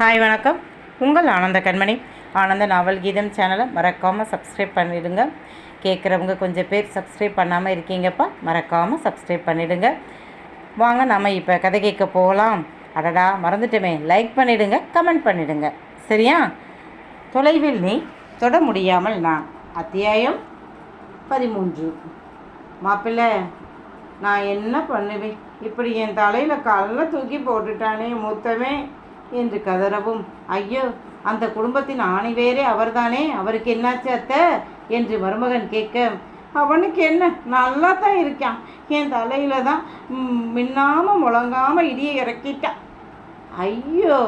Hi வணக்கம். உங்கள் ஆனந்த கண்மணி. ஆனந்த நாவல் கீதம் சேனலை மறக்காமல் சப்ஸ்கிரைப் பண்ணிவிடுங்க கேட்குறவங்க கொஞ்சம் பேர் சப்ஸ்கிரைப் பண்ணாமல் இருக்கீங்கப்பா மறக்காமல் சப்ஸ்கிரைப் பண்ணிவிடுங்க வாங்க நம்ம இப்போ கதை கேட்க போகலாம் அடடா மறந்துட்டோமே. லைக் பண்ணிவிடுங்க கமெண்ட் பண்ணிவிடுங்க சரியா? தொலைவில் நீ தொட முடியாமல் நான். அத்தியாயம் பதிமூன்று. மாப்பிள்ளை நான் என்ன பண்ணுவேன்? இப்படி என் தலையில் கல்ல தூக்கி போட்டுட்டானே மூத்தமே என்று கதறவும். ஐயோ அந்த குடும்பத்தின் ஆணி அவர்தானே? அவருக்கு என்னாச்சு அத்தை? என்று மருமகன் கேட்க அவனுக்கு என்ன? நல்லா தான் இருக்கான். என் தலையில் தான் மின்னாமல் முழங்காமல் இடியை இறக்கிட்டான் ஐயோ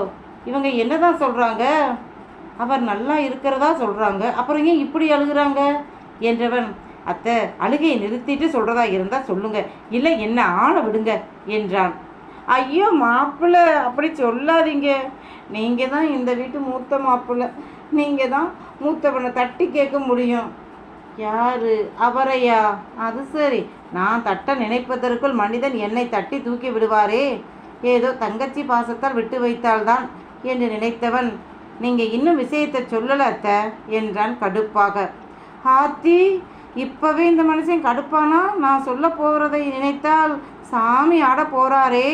இவங்க என்னதான் சொல்கிறாங்க அவர் நல்லா இருக்கிறதா சொல்கிறாங்க அப்புறம் ஏன் இப்படி அழுகிறாங்க? என்றவன் அத்தை அழுகையை நிறுத்திட்டு சொல்கிறதா இருந்தால் சொல்லுங்க. இல்லை என்ன ஆளை விடுங்க என்றான். ஐயோ மாப்பிள்ளை அப்படி சொல்லாதீங்க. நீங்கள் தான் இந்த வீட்டு மூத்த மாப்பிள்ளை. நீங்கள் தான் மூத்தவனை தட்டி கேட்க முடியும். யாரு? அவரையா? அது சரி. நான் தட்ட நினைப்பதற்குள் மனிதன் என்னை தட்டி தூக்கி விடுவாரே. ஏதோ தங்கச்சி பாசத்தால் விட்டு வைத்தால்தான் என்று நினைத்தவன். நீங்கள் இன்னும் விஷயத்தை சொல்லல என்றான் கடுப்பாக. ஆத்தி இப்போவே இந்த மனுஷன் கடுப்பானா? நான் சொல்ல போகிறதை நினைத்தால் சாமி ஆட போகிறாரே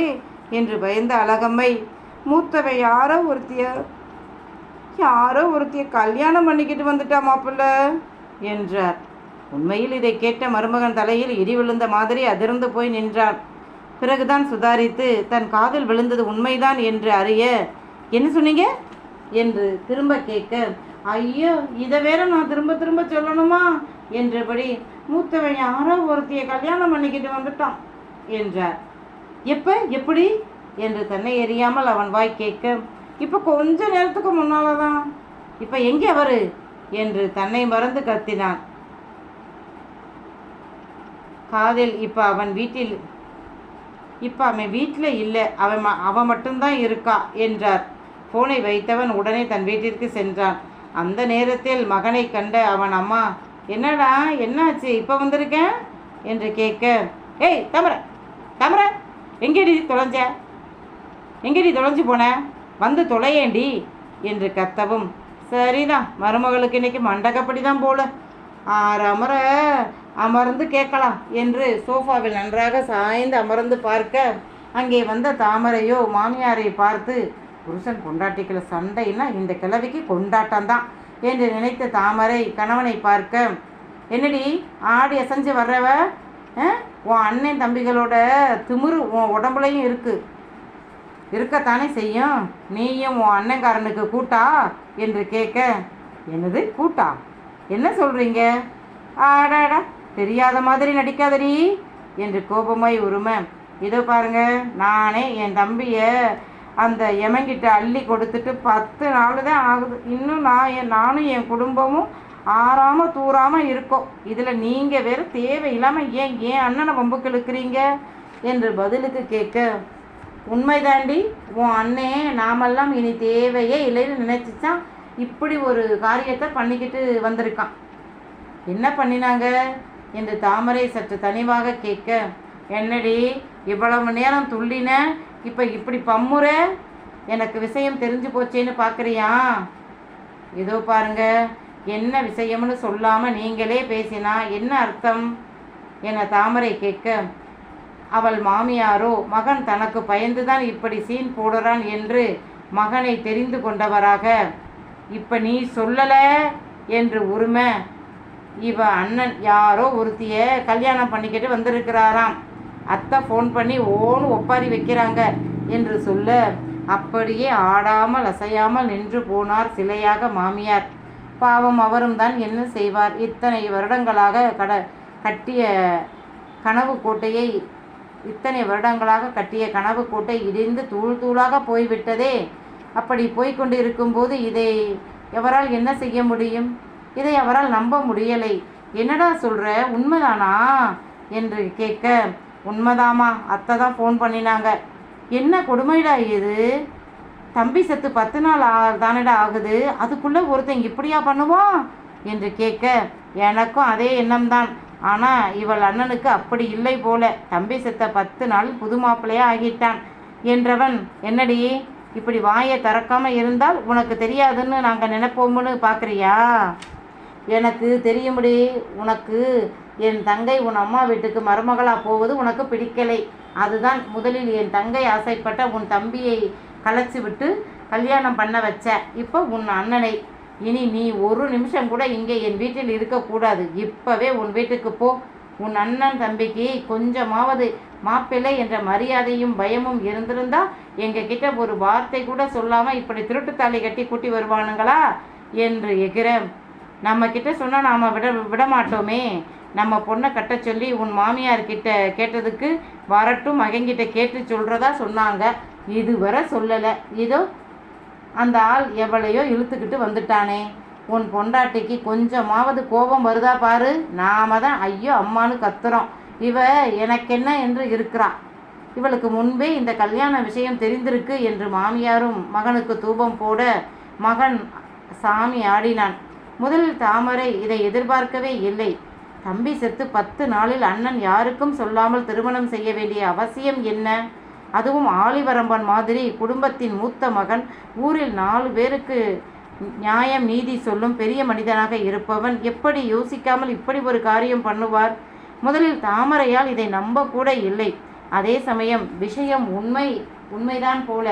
என்று பயந்த அழகம்மை மூத்தவை யாரோ ஒருத்திய யாரோ ஒருத்திய கல்யாணம் பண்ணிக்கிட்டு வந்துட்டா மாப்பிள்ள? என்றார். உண்மையில் இதை கேட்ட மருமகன் தலையில் இடி விழுந்த மாதிரி அதிர்ந்து போய் நின்றான். பிறகுதான் சுதாரித்து தன் காதில் விழுந்தது உண்மைதான் என்று அறிய என்ன சொன்னீங்க? என்று திரும்ப கேட்க ஐயோ இதை வேற நான் திரும்ப திரும்ப சொல்லணுமா? என்றபடி மூத்தவன் யாரோ ஒருத்தியை கல்யாணம் பண்ணிக்கிட்டு வந்துட்டான் என்றார். எப்போ? எப்படி? என்று தன்னை எறியாமல் அவன் வாய் கேட்க இப்போ கொஞ்ச நேரத்துக்கு முன்னால தான் இப்போ எங்கே அவர்? என்று தன்னை மறந்து கத்தினான். காதில் இப்போ அவன் வீட்டில் இப்போ அவன் வீட்டில் இல்லை. அவன் ம- அவன் மட்டும்தான் இருக்கா? என்றார். ஃபோனை வைத்தவன் உடனே தன் வீட்டிற்கு சென்றான். அந்த நேரத்தில் மகனை கண்ட அவன் அம்மா என்னடா என்னாச்சு? இப்போ வந்திருக்கேன்? என்று கேட்க ஏய் தமர தமர! எங்கேடி தொலைஞ்ச? எங்கேடி தொலைஞ்சு போன? வந்து தொலையேண்டி என்று கத்தவும். சரிதான் மருமகளுக்கு இன்னைக்கு மண்டகப்படி தான் போல. ஆறு அமர அமர்ந்து கேட்கலாம் என்று சோஃபாவில் நன்றாக சாய்ந்து அமர்ந்து பார்க்க அங்கே வந்த தாமரையோ மாமியாரை பார்த்து புருஷன் கொண்டாட்டிக்கல சண்டைன்னா இந்த கிழவிக்கு கொண்டாட்டம்தான் என்று நினைத்த தாமரை கணவனை பார்க்க என்னடி ஆடி அசைஞ்சு வர்றவ? உன் அண்ணன் தம்பிகளோட திமிரு உன் உடம்புலையும் இருக்குது இருக்கத்தானே செய்யும்? நீயும் உன் அண்ணன்காரனுக்கு கூட்டா? என்று கேட்க என்னது கூட்டா? என்ன சொல்கிறீங்க ஆடாடா தெரியாத மாதிரி நடிக்காதடி என்று கோபமாய் உரும. இதோ பாருங்க நானே என் தம்பியை அந்த எமங்கிட்ட அள்ளி கொடுத்துட்டு பத்து நாள் தான் ஆகுது. இன்னும் நான் என் நானும் என் குடும்பமும் ஆறாம தூராம இருக்கோம் இதில் நீங்கள் வேற தேவையில்லாமல் ஏன் ஏன் அண்ணனை வம்புக்கு இழுக்கிறீங்க என்று பதிலுக்கு கேட்க உண்மைதாண்டி உன் அண்ணே நாமெல்லாம் இனி தேவையே இல்லைன்னு நினைச்சிச்சான் இப்படி ஒரு காரியத்தை பண்ணிக்கிட்டு வந்திருக்கான். என்ன பண்ணினாங்க? என்று தாமரை சற்று தனிவாக கேட்க என்னடி இவ்வளவு நேரம் துள்ளின? இப்போ இப்படி பம்முற? எனக்கு விஷயம் தெரிஞ்சு போச்சேன்னு பார்க்குறியா இதோ பாருங்க என்ன விஷயம்னு சொல்லாம நீங்களே பேசினா என்ன அர்த்தம்? என தாமரை கேட்க அவள் மாமியாரோ மகன் தனக்கு பயந்துதான் இப்படி சீன் போடுறான் என்று மகனை தெரிந்து கொண்டவராக. இப்ப நீ சொல்லல? என்று உரிமை இவ அண்ணன் யாரோ ஒருத்திய கல்யாணம் பண்ணிக்கிட்டு வந்திருக்கிறாராம். அத்தை ஃபோன் பண்ணி ஓன்னு ஒப்பாரி வைக்கிறாங்க என்று சொல்ல அப்படியே ஆடாமல் அசையாமல் நின்று போனார் சிலையாக மாமியார். பாவம் அவரும் தான் என்ன செய்வார்? இத்தனை வருடங்களாக கட கட்டிய கனவு கோட்டையை இத்தனை வருடங்களாக கட்டிய கனவு கோட்டை இடிந்து தூள் தூளாக போய்விட்டதே. அப்படி போய்க்கொண்டு இருக்கும்போது இதை எவரால் என்ன செய்ய முடியும்? இதை அவரால் நம்ப முடியலை. என்னடா சொல்கிற உண்மைதானா? என்று கேட்க உண்மைதாமா அத்தை தான் ஃபோன் பண்ணினாங்க. என்ன கொடுமைடா இது? தம்பி செத்து பத்து நாள் தானடா ஆகுது? அதுக்குள்ளே ஒருத்தன் இப்படியா பண்ணுவான் என்று கேட்க எனக்கும் அதே எண்ணம்தான். ஆனால் இவள் அண்ணனுக்கு அப்படி இல்லை போல. தம்பி செத்த பத்து நாள் புது மாப்பிள்ளையா ஆகிட்டான். என்றவன் என்னடி? இப்படி வாயை திறக்காம இருந்தால் உனக்கு தெரியாதுன்னு நாங்கள் நினைப்போம்னு பார்க்குறியா எனக்கு தெரியும்படி உனக்கு என் தங்கை உன் அம்மா வீட்டுக்கு மருமகளாக போவது உனக்கு பிடிக்கலை. அதுதான் முதலில் என் தங்கை ஆசைப்பட்ட உன் தம்பியை கலைச்சி விட்டு கல்யாணம் பண்ண வச்ச. இப்போ உன் அண்ணனை. இனி நீ ஒரு நிமிஷம் கூட இங்கே என் வீட்டில் இருக்கக்கூடாது இப்போவே உன் வீட்டுக்கு போ. உன் அண்ணன் தம்பிக்கு கொஞ்சமாவது மாப்பிள்ளை என்ற மரியாதையும் பயமும் இருந்திருந்தா எங்க கிட்ட ஒரு வார்த்தை கூட சொல்லாமல் இப்படி திருட்டுத்தாலி கட்டி கூட்டி வருவானுங்களா? என்று எகிற நம்ம கிட்ட சொன்னால் நாம் விட விட மாட்டோமே நம்ம பொண்ணை கட்ட சொல்லி உன் மாமியார் கிட்ட கேட்டதுக்கு வரட்டும் மகன்கிட்ட கேட்டு சொல்கிறதா சொன்னாங்க. இதுவரை சொல்லலை. இதோ அந்த ஆள் எவளையோ இழுத்துக்கிட்டு வந்துட்டானே. உன் பொண்டாட்டிக்கு கொஞ்சமாவது கோபம் வருதா பாரு. நாம தான் ஐயோ அம்மானு கத்துறோம். இவ எனக்கென்ன என்று இருக்கிறா. இவளுக்கு முன்பே இந்த கல்யாண விஷயம் தெரிந்திருக்கு என்று மாமியாரும் மகனுக்கு தூபம் போட மகன் சாமி ஆடினான். முதலில் தாமரை இதை எதிர்பார்க்கவே இல்லை. தம்பி செத்து பத்து நாளில் அண்ணன் யாருக்கும் சொல்லாமல் திருமணம் செய்ய வேண்டிய அவசியம் என்ன? அதுவும் ஆலிவரம்பன் மாதிரி குடும்பத்தின் மூத்த மகன். ஊரில் நாலு பேருக்கு நியாயம் நீதி சொல்லும் பெரிய மனிதனாக இருப்பவன். எப்படி யோசிக்காமல் இப்படி ஒரு காரியம் பண்ணுவார்? முதலில் தாமரையால் இதை நம்ப கூட இல்லை. அதே சமயம் விஷயம் உண்மை உண்மைதான் போல.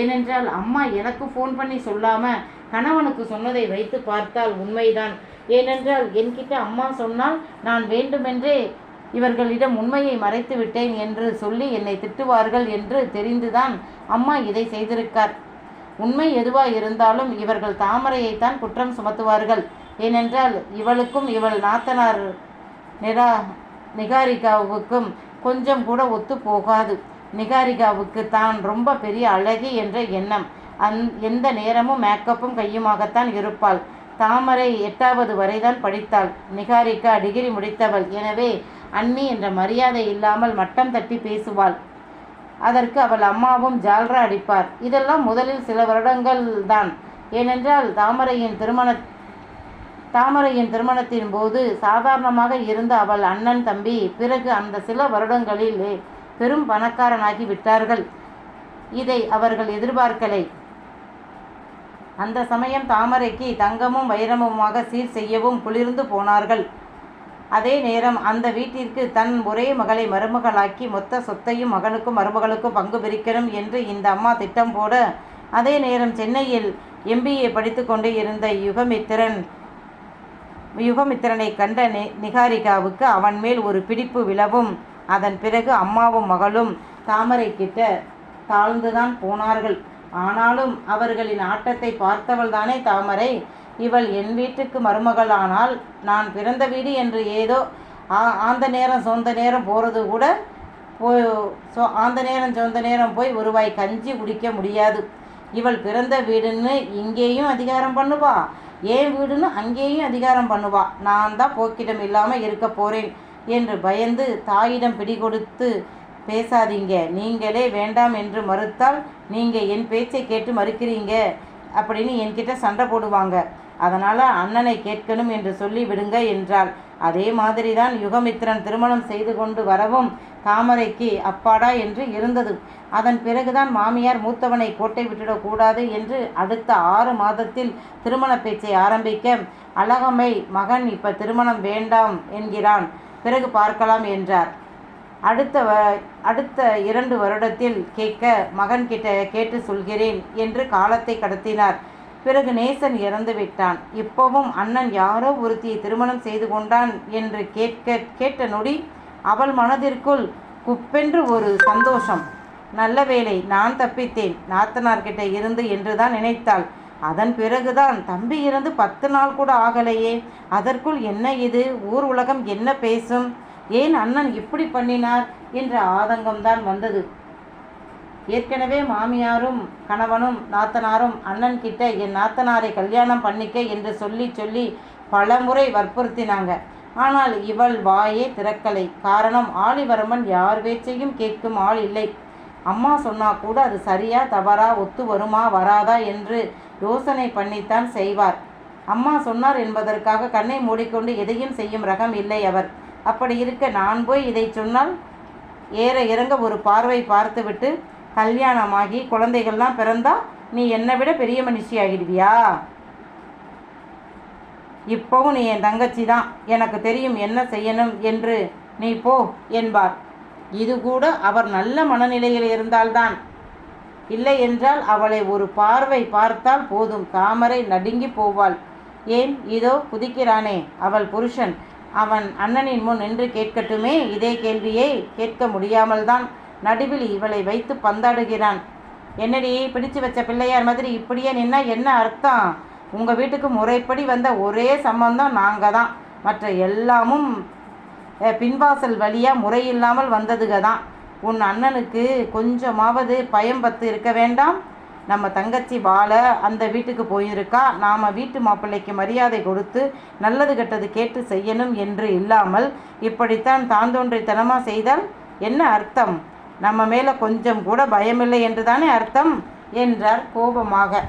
ஏனென்றால் அம்மா எனக்கு ஃபோன் பண்ணி சொல்லாம கணவனுக்கு சொன்னதை வைத்து பார்த்தால் உண்மைதான். ஏனென்றால் என்கிட்ட அம்மா சொன்னால் நான் வேண்டுமென்றே இவர்களிடம் உண்மையை மறைத்து விட்டேன் என்று சொல்லி என்னை திட்டுவார்கள் என்று தெரிந்துதான் அம்மா இதை செய்திருக்கார். உண்மை எதுவாக இருந்தாலும் இவர்கள் தாமரையைத்தான் குற்றம் சுமத்துவார்கள். ஏனென்றால் இவளுக்கும் இவள் நாத்தனார் நிரா நிகாரிகாவுக்கும் கொஞ்சம் கூட ஒத்து போகாது. நிகாரிகாவுக்கு தான் ரொம்ப பெரிய அழகி என்ற எண்ணம். அந் எந்த நேரமும் மேக்கப்பும் கையுமாகத்தான் இருப்பாள். தாமரை எட்டாவது வரைதான் படித்தாள். நிகாரிகா டிகிரி முடித்தவள். எனவே அண்ணி என்ற மரியாதை இல்லாமல் மட்டம் தட்டி பேசுவாள். அதற்கு அவள் அம்மாவும் ஜால்ரா அடிப்பார். இதெல்லாம் முதலில் சில வருடங்கள் தான். ஏனென்றால் தாமரையின் திருமண தாமரையின் திருமணத்தின் போது சாதாரணமாக இருந்த அவள் அண்ணன் தம்பி பிறகு அந்த சில வருடங்களில் பெரும் பணக்காரனாகி விட்டார்கள். இதை அவர்கள் எதிர்பார்க்கலை. அந்த சமயம் தாமரைக்கு தங்கமும் வைரமுமாக சீர் செய்யவும் குளிர்ந்து போனார்கள். அதே நேரம் அந்த வீட்டிற்கு தன் ஒரே மகளை மருமகளாக்கி மொத்த சொத்தையும் மகனுக்கும் மருமகளுக்கும் பங்கு பிரிக்கணும் என்று இந்த அம்மா திட்டம் போட அதே நேரம் சென்னையில் எம்பிஏ படித்து கொண்டு இருந்த யுகமித்திரன் யுகமித்திரனை கண்ட நி நிகாரிகாவுக்கு அவன் மேல் ஒரு பிடிப்பு விழவும். அதன் பிறகு அம்மாவும் மகளும் தாமரை கிட்ட தாழ்ந்துதான் போனார்கள். ஆனாலும் அவர்களின் ஆட்டத்தை பார்த்தவள் தானே தாமரை. இவள் என் வீட்டுக்கு மருமகளானால் நான் பிறந்த வீடு என்று ஏதோ ஆ- ஆந்த நேரம் சொந்த நேரம் போகிறது கூட போய் சொ ஆந்த நேரம் சொந்த நேரம் போய் ஒருவாய் கஞ்சி குடிக்க முடியாது. இவள் பிறந்த வீடுன்னு இங்கேயும் அதிகாரம் பண்ணுவா ஏன் வீடுன்னு அங்கேயும் அதிகாரம் பண்ணுவா. நான் தான் போக்கிடம் இல்லாமல் இருக்க போகிறேன் என்று பயந்து தாயிடம் பிடிகொடுத்து பேசாதீங்க. நீங்களே வேண்டாம் என்று மறுத்தால் நீங்கள் என் பேச்சை கேட்டு மறுக்கிறீங்க அப்படின்னு என்கிட்ட சண்டை போடுவாங்க. அதனால் அண்ணனை கேட்கணும் என்று சொல்லி விடுங்க என்றாள். அதே மாதிரி தான் யுகமித்திரன் திருமணம் செய்து கொண்டு வரவும் தாமரைக்கு அப்பாடா என்று இருந்தது. அதன் பிறகுதான் மாமியார் மூத்தவனை கோட்டை விட்டுடக்கூடாது என்று அடுத்த ஆறு மாதத்தில் திருமண பேச்சை ஆரம்பிக்க அழகம்மை மகன் இப்போ திருமணம் வேண்டாம் என்கிறான். பிறகு பார்க்கலாம் என்றார். அடுத்த வ அடுத்த இரண்டு வருடத்தில் கேட்க மகன் கிட்ட கேட்டு சொல்கிறேன் என்று காலத்தை கடத்தினார். பிறகு நேசன் இறந்து விட்டான் இப்போவும் அண்ணன் யாரோ ஒருத்தியை திருமணம் செய்து கொண்டான் என்று கேட்க கேட்ட நொடி அவள் மனதிற்குள் குப்பென்று ஒரு சந்தோஷம். நல்ல வேளை நான் தப்பித்தேன். நாத்தனார்கிட்ட இருந்து என்றுதான் நினைத்தாள். அதன் பிறகுதான் தம்பி இருந்து பத்து நாள் கூட ஆகலையே. அதற்குள் என்ன இது? ஊர் உலகம் என்ன பேசும்? ஏன் அண்ணன் இப்படி பண்ணினார்? என்ற ஆதங்கம்தான் வந்தது. ஏற்கனவே மாமியாரும் கணவனும் நாத்தனாரும் அண்ணன் கிட்ட என் நாத்தனாரை கல்யாணம் பண்ணிக்க என்று சொல்லி சொல்லி பலமுறை வற்புறுத்தினாங்க. ஆனால் இவள் வாயே திறக்கலை. காரணம் ஆளிவரமன் யார் பேச்சையும் கேட்கும் ஆள் இல்லை. அம்மா சொன்னா கூட அது சரியா தவறா ஒத்து வருமா வராதா என்று யோசனை பண்ணித்தான் செய்வார். அம்மா சொன்னார் என்பதற்காக கண்ணை மூடிக்கொண்டு எதையும் செய்யும் ரகம் இல்லை அவர். அப்படி இருக்க நான் போய் இதை சொன்னால் ஏற இறங்க ஒரு பார்வை பார்த்துவிட்டு கல்யாணமாகி குழந்தைகள்லாம் பிறந்தா நீ என்னை விட பெரிய மனுஷி ஆகிடுவியா இப்போவும் நீ என் தங்கச்சி தான் எனக்கு தெரியும் என்ன செய்யணும் என்று நீ போ என்பார். இது கூட அவர் நல்ல மனநிலையில் இருந்தால்தான். இல்லை என்றால் அவளை ஒரு பார்வை பார்த்தால் போதும். தாமரை நடுங்கி போவாள். ஏன்? இதோ குதிக்கிறானே அவள் புருஷன். அவன் அண்ணனின் முன் நின்று கேட்கட்டுமே? இதே கேள்வியை கேட்க முடியாமல் தான் நடுவில் இவளை வைத்து பந்தாடுகிறான். என்னடி பிடிச்சு வச்ச பிள்ளையார் மாதிரி இப்படியே நின்னா என்ன அர்த்தம்? உங்கள் வீட்டுக்கு முறைப்படி வந்த ஒரே சம்பந்தம் நாங்கள் தான் மற்ற எல்லாமும் பின்வாசல் வழியாக முறையில்லாமல் வந்ததுக தான் உன் அண்ணனுக்கு கொஞ்சமாவது பயம் பத்து இருக்க வேண்டாம். நம்ம தங்கச்சி வாழ அந்த வீட்டுக்கு போயிருக்கா. நாம் வீட்டு மாப்பிள்ளைக்கு மரியாதை கொடுத்து நல்லது கெட்டது கேட்டு செய்யணும் என்று இல்லாமல் இப்படித்தான் தாந்தோன்றித்தனமாக செய்தால் என்ன அர்த்தம்? நம்ம மேலே கொஞ்சம் கூட பயமில்லை என்று தானே அர்த்தம்? என்றார் கோபமாக.